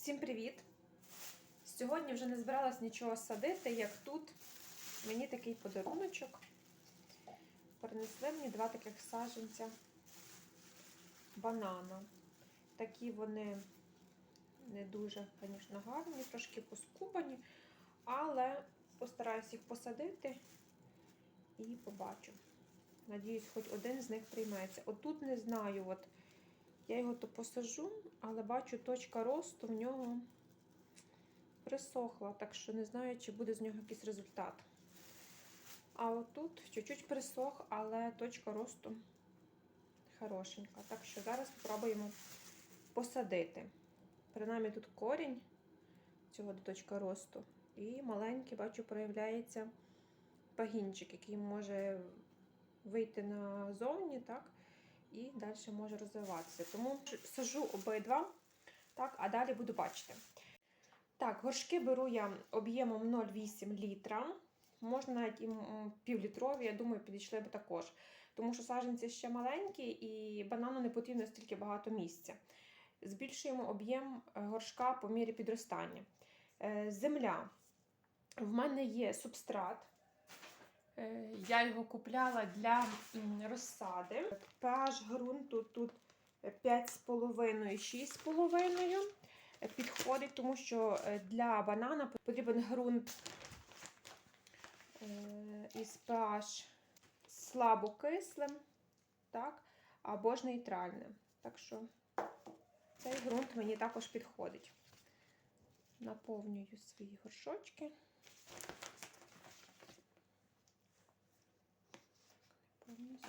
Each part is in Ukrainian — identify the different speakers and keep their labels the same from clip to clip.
Speaker 1: Всім привіт! Сьогодні вже не збиралась нічого садити, як тут мені такий подаруночок. Принесли мені два таких саджанця банана. Такі вони не дуже, звісно, гарні, трошки поскубані, але постараюсь їх посадити і побачу. Надіюсь, хоч один з них прийметься. Отут не знаю, от я його то посажу, але бачу, точка росту в нього присохла, так що не знаю, чи буде з нього якийсь результат. А отут чуть-чуть присох, але точка росту хорошенька. Так що зараз спробуємо посадити. Принаймні тут корінь цього до точка росту. І маленький, бачу, проявляється пагінчик, який може вийти назовні, так? І далі може розвиватися. Тому сажу обидва, так, а далі буду бачити. Так, горшки беру я об'ємом 0,8 літра. Можна навіть і півлітрові, я думаю, підійшли би також. Тому що саджанці ще маленькі і банану не потрібно стільки багато місця. Збільшуємо об'єм горшка по мірі підростання. Земля. В мене є субстрат. Я його купляла для розсади. pH ґрунту тут 5,5-6,5 підходить, тому що для банана потрібен ґрунт із pH слабокислим, так, або ж нейтральним. Так що цей ґрунт мені також підходить. Наповнюю свої горшочки. повністю.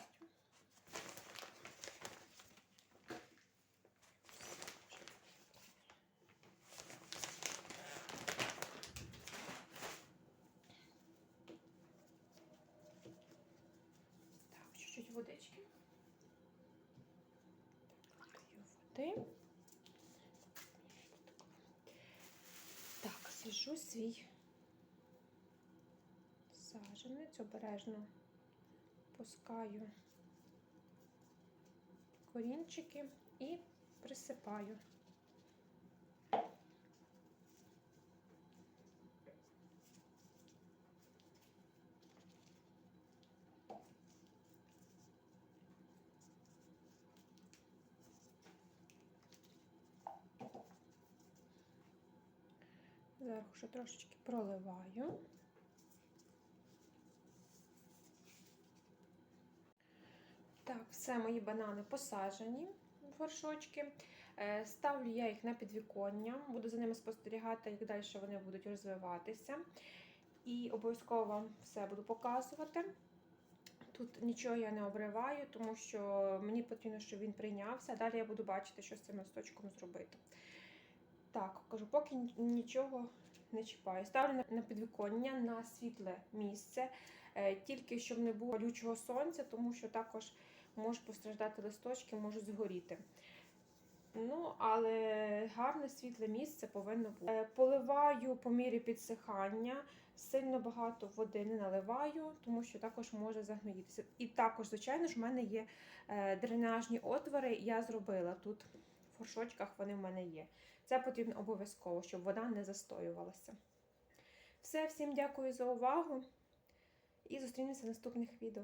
Speaker 1: Так, чуть-чуть водички. Води. Так, сажу свій саженець обережно пускаю корінчики і присипаю. Зверху ще трошечки проливаю. Так, все мої банани посаджені в горшочки. Ставлю я їх на підвіконня, буду за ними спостерігати, як далі вони будуть розвиватися. І обов'язково вам все буду показувати. Тут нічого я не обриваю, тому що мені потрібно, щоб він прийнявся. Далі я буду бачити, що з цим листочком зробити. Так, кажу, поки нічого не чіпаю. Ставлю на підвіконня на світле місце, тільки щоб не було палючого сонця, тому що також можуть постраждати листочки, можуть згоріти. Ну, але гарне світле місце повинно бути. Поливаю по мірі підсихання, сильно багато води не наливаю, тому що також може загноїтися. І також, звичайно ж, в мене є дренажні отвори, я зробила тут. Горшочках вони в мене є. Це потрібно обов'язково, щоб вода не застоювалася. Все, всім дякую за увагу і зустрінемося в наступних відео.